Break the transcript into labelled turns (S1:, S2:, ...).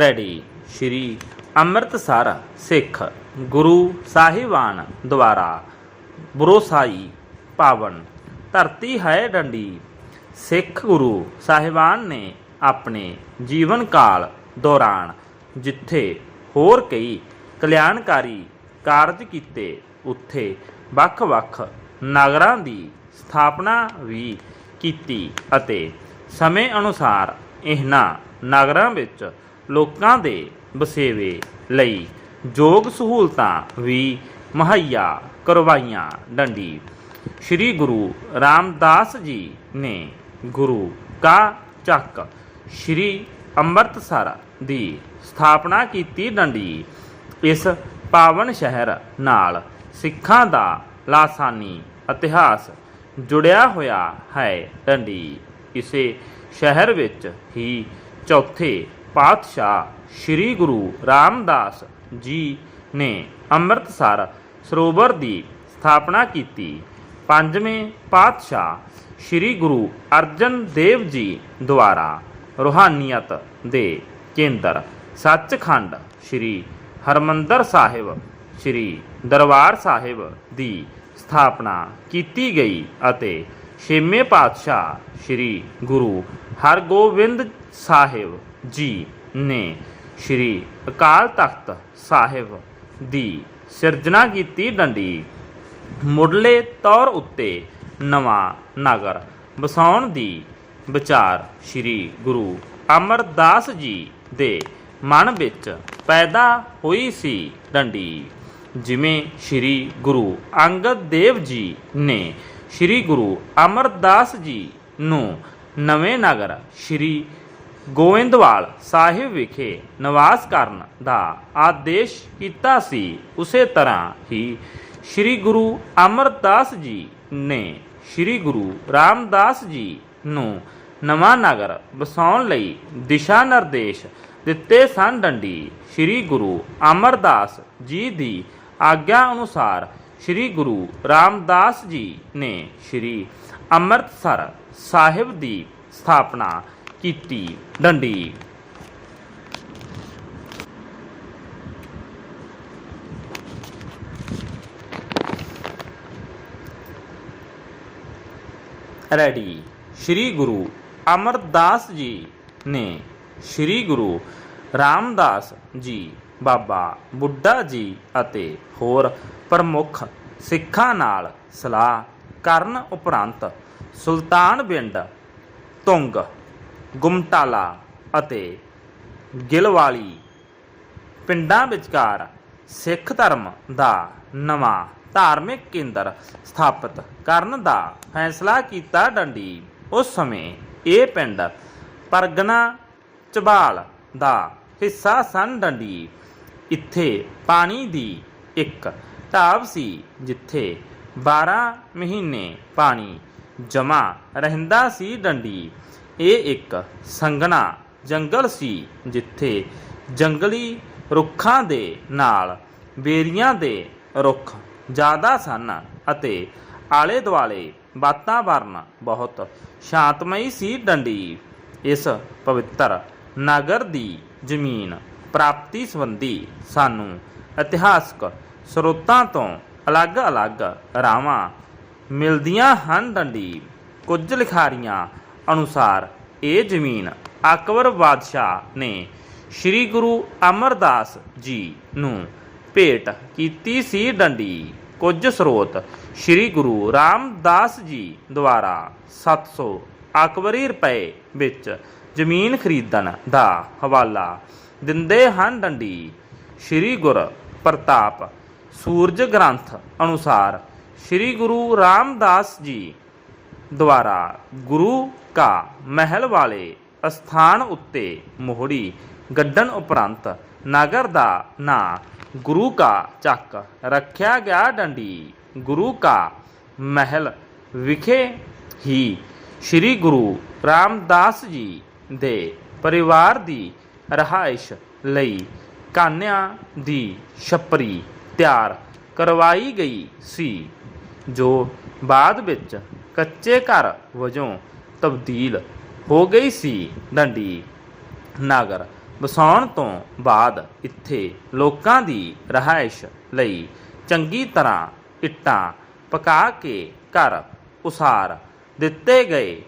S1: Ready. Shri Amritsar ਸਿੱਖ ਗੁਰੂ ਸਾਹਿਬਾਨ ਦੁਆਰਾ ਬਰੋਸਾਈ ਪਾਵਨ, ਧਰਤੀ ਹੈ ਡੰਡੀ। ਸਿੱਖ ਗੁਰੂ ਸਾਹਿਬਾਨ ਨੇ ਆਪਣੇ ਜੀਵਨ ਕਾਲ ਦੌਰਾਨ ਜਿੱਥੇ ਹੋਰ ਕਈ ਕਲਿਆਣਕਾਰੀ ਕਾਰਜ ਕੀਤੇ, ਉੱਥੇ ਵੱਖ-ਵੱਖ ਨਗਰਾਂ ਦੀ ਸਥਾਪਨਾ ਵੀ ਕੀਤੀ ਅਤੇ ਸਮੇਂ ਅਨੁਸਾਰ ਇਹਨਾਂ ਨਗਰਾਂ ਵਿੱਚ ਲੋਕਾਂ ਦੇ ਵਸੇਵੇ ਲਈ ਯੋਗ ਸਹੂਲਤਾਂ ਵੀ ਮੁਹੱਈਆ ਕਰਵਾਈਆਂ ਡੰਡੀ। ਸ੍ਰੀ ਗੁਰੂ ਰਾਮਦਾਸ ਜੀ ਨੇ ਗੁਰੂ ਕਾ ਚੱਕ ਸ੍ਰੀ ਅੰਮ੍ਰਿਤਸਰ ਦੀ ਸਥਾਪਨਾ ਕੀਤੀ ਡੰਡੀ। ਇਸ ਪਾਵਨ ਸ਼ਹਿਰ ਨਾਲ ਸਿੱਖਾਂ ਦਾ ਲਾਸਾਨੀ ਇਤਿਹਾਸ ਜੁੜਿਆ ਹੋਇਆ ਹੈ ਡੰਡੀ। ਇਸੇ ਸ਼ਹਿਰ ਵਿੱਚ ਹੀ ਚੌਥੇ ਪਾਤਸ਼ਾਹ ਸ੍ਰੀ ਗੁਰੂ ਰਾਮਦਾਸ ਜੀ ਨੇ ਅੰਮ੍ਰਿਤਸਰ ਸਰੋਵਰ ਦੀ ਸਥਾਪਨਾ ਕੀਤੀ। ਪੰਜਵੇਂ ਪਾਤਸ਼ਾਹ ਸ੍ਰੀ ਗੁਰੂ ਅਰਜਨ ਦੇਵ ਜੀ ਦੁਆਰਾ ਰੂਹਾਨੀਅਤ ਦੇ ਕੇਂਦਰ ਸੱਚਖੰਡ ਸ੍ਰੀ ਹਰਮੰਦਰ ਸਾਹਿਬ, ਸ੍ਰੀ ਦਰਬਾਰ ਸਾਹਿਬ ਦੀ ਸਥਾਪਨਾ ਕੀਤੀ ਗਈ ਅਤੇ ਛੇਵੇਂ ਪਾਤਸ਼ਾਹ ਸ੍ਰੀ ਗੁਰੂ ਹਰਗੋਬਿੰਦ ਸਾਹਿਬ ਜੀ ਨੇ ਸ੍ਰੀ ਅਕਾਲ ਤਖਤ ਸਾਹਿਬ ਦੀ ਸਿਰਜਣਾ ਕੀਤੀ ਡੰਡੀ ਮੁੱਢਲੇ ਤੌਰ ਉੱਤੇ ਨਵਾਂ ਨਗਰ ਵਸਾਉਣ ਦੀ ਵਿਚਾਰ ਸ੍ਰੀ ਗੁਰੂ ਅਮਰਦਾਸ ਜੀ ਦੇ ਮਨ ਵਿੱਚ ਪੈਦਾ ਹੋਈ ਸੀ ਡੰਡੀ ਜਿਵੇਂ ਸ੍ਰੀ ਗੁਰੂ ਅੰਗਦ ਦੇਵ ਜੀ ਨੇ ਸ੍ਰੀ ਗੁਰੂ ਅਮਰਦਾਸ ਜੀ ਨੂੰ ਨਵੇਂ ਨਗਰ ਸ੍ਰੀ ਗੋਇੰਦਵਾਲ ਸਾਹਿਬ ਵਿਖੇ ਨਿਵਾਸ ਕਰਨ ਦਾ ਆਦੇਸ਼ ਕੀਤਾ ਸੀ, ਉਸੇ ਤਰ੍ਹਾਂ ਹੀ ਸ੍ਰੀ ਗੁਰੂ ਅਮਰਦਾਸ ਜੀ ਨੇ ਸ੍ਰੀ ਗੁਰੂ ਰਾਮਦਾਸ ਜੀ ਨੂੰ ਨਵਾਂ ਨਗਰ ਵਸਾਉਣ ਲਈ ਦਿਸ਼ਾ ਨਿਰਦੇਸ਼ ਦਿੱਤੇ ਸਨ ਡੰਡੀ। ਸ੍ਰੀ ਗੁਰੂ ਅਮਰਦਾਸ ਜੀ ਦੀ ਆਗਿਆ ਅਨੁਸਾਰ ਸ੍ਰੀ ਗੁਰੂ ਰਾਮਦਾਸ ਜੀ ਨੇ ਸ੍ਰੀ ਅੰਮ੍ਰਿਤਸਰ ਸਾਹਿਬ ਦੀ ਸਥਾਪਨਾ ਕੀਤੀ, ਡੰਡੀ। ਰੈਡੀ ਸ੍ਰੀ ਗੁਰੂ ਅਮਰਦਾਸ ਜੀ ਨੇ, ਸ੍ਰੀ ਗੁਰੂ ਰਾਮਦਾਸ ਜੀ, ਬਾਬਾ ਬੁੱਢਾ ਜੀ ਅਤੇ ਹੋਰ ਪ੍ਰਮੁੱਖ ਸਿੱਖਾਂ ਨਾਲ ਸਲਾਹ ਕਰਨ ਉਪਰੰਤ ਸੁਲਤਾਨ ਬਿੰਡ ਤੁੰਗ ਗੁਮਟਾਲਾ ਅਤੇ ਗਿਲਵਾਲੀ ਪਿੰਡਾਂ ਵਿਚਕਾਰ ਸਿੱਖ ਧਰਮ ਦਾ ਨਵਾਂ ਧਾਰਮਿਕ ਕੇਂਦਰ ਸਥਾਪਿਤ ਕਰਨ ਦਾ ਫੈਸਲਾ ਕੀਤਾ ਡੰਡੀ। ਉਸ ਸਮੇਂ ਇਹ ਪਿੰਡ ਪਰਗਨਾ ਚਬਾਲ ਦਾ ਹਿੱਸਾ ਸਨ ਡੰਡੀ। ਇੱਥੇ ਪਾਣੀ ਦੀ ਇੱਕ ਢਾਬ ਸੀ ਜਿੱਥੇ 12 ਮਹੀਨੇ ਪਾਣੀ ਜਮਾ ਰਹਿੰਦਾ ਸੀ ਡੰਡੀ। ਇਹ ਇੱਕ ਸੰਘਣਾ ਜੰਗਲ ਸੀ, ਜਿੱਥੇ ਜੰਗਲੀ ਰੁੱਖਾਂ ਦੇ ਨਾਲ ਬੇਰੀਆਂ ਦੇ ਰੁੱਖ ਜ਼ਿਆਦਾ ਸਨ ਅਤੇ ਆਲੇ ਦੁਆਲੇ ਵਾਤਾਵਰਨ ਬਹੁਤ ਸ਼ਾਂਤਮਈ ਸੀ ਡੰਡੀ। ਇਸ ਪਵਿੱਤਰ ਨਗਰ ਦੀ ਜ਼ਮੀਨ ਪ੍ਰਾਪਤੀ ਸੰਬੰਧੀ ਸਾਨੂੰ ਇਤਿਹਾਸਕ ਸਰੋਤਾਂ ਤੋਂ ਅਲੱਗ-ਅਲੱਗ ਰਾਵਾਂ ਮਿਲਦੀਆਂ ਹਨ ਡੰਡੀ। ਕੁਝ ਲਿਖਾਰੀਆਂ ਅਨੁਸਾਰ ਇਹ ਜ਼ਮੀਨ ਅਕਬਰ ਬਾਦਸ਼ਾਹ ਨੇ ਸ੍ਰੀ ਗੁਰੂ ਅਮਰਦਾਸ ਜੀ ਨੂੰ ਭੇਟ ਕੀਤੀ ਸੀ ਡੰਡੀ। ਕੁਝ ਸਰੋਤ ਸ੍ਰੀ ਗੁਰੂ ਰਾਮਦਾਸ ਜੀ ਦੁਆਰਾ 700 ਅਕਬਰੀ ਰੁਪਏ ਵਿੱਚ ਜ਼ਮੀਨ ਖਰੀਦਣ ਦਾ ਹਵਾਲਾ ਦਿੰਦੇ ਹਨ ਡੰਡੀ। ਸ੍ਰੀ ਗੁਰ ਪ੍ਰਤਾਪ ਸੂਰਜ ਗ੍ਰੰਥ ਅਨੁਸਾਰ ਸ੍ਰੀ ਗੁਰੂ ਰਾਮਦਾਸ ਜੀ ਦੁਆਰਾ ਗੁਰੂ ਕਾ ਮਹਿਲ ਵਾਲੇ ਅਸਥਾਨ ਉੱਤੇ ਮੋਹੜੀ ਗੱਡਣ ਉਪਰੰਤ ਨਗਰ ਦਾ ਨਾਂ ਗੁਰੂ ਕਾ ਚੱਕ ਰੱਖਿਆ ਗਿਆ ਡੰਡੀ। ਗੁਰੂ ਕਾ ਮਹਿਲ ਵਿਖੇ ਹੀ ਸ੍ਰੀ ਗੁਰੂ ਰਾਮਦਾਸ ਜੀ ਦੇ ਪਰਿਵਾਰ ਦੀ ਰਹਾਇਸ਼ ਲਈ ਕਾਨਿਆਂ ਦੀ ਛਪਰੀ ਤਿਆਰ ਕਰਵਾਈ ਗਈ ਸੀ, ਜੋ ਬਾਅਦ ਵਿੱਚ ਕੱਚੇ ਘਰ ਵਜੋਂ ਤਬਦੀਲ ਹੋ ਗਈ ਸੀ ਡੰਡੀ ਨਗਰ ਵਸਾਉਣ ਤੋਂ ਬਾਅਦ ਇੱਥੇ ਲੋਕਾਂ ਦੀ ਰਹਾਇਸ਼ ਲਈ ਚੰਗੀ ਤਰ੍ਹਾਂ ਇੱਟਾਂ ਪਕਾ ਕੇ ਘਰ ਉਸਾਰ ਦਿੱਤੇ ਗਏ।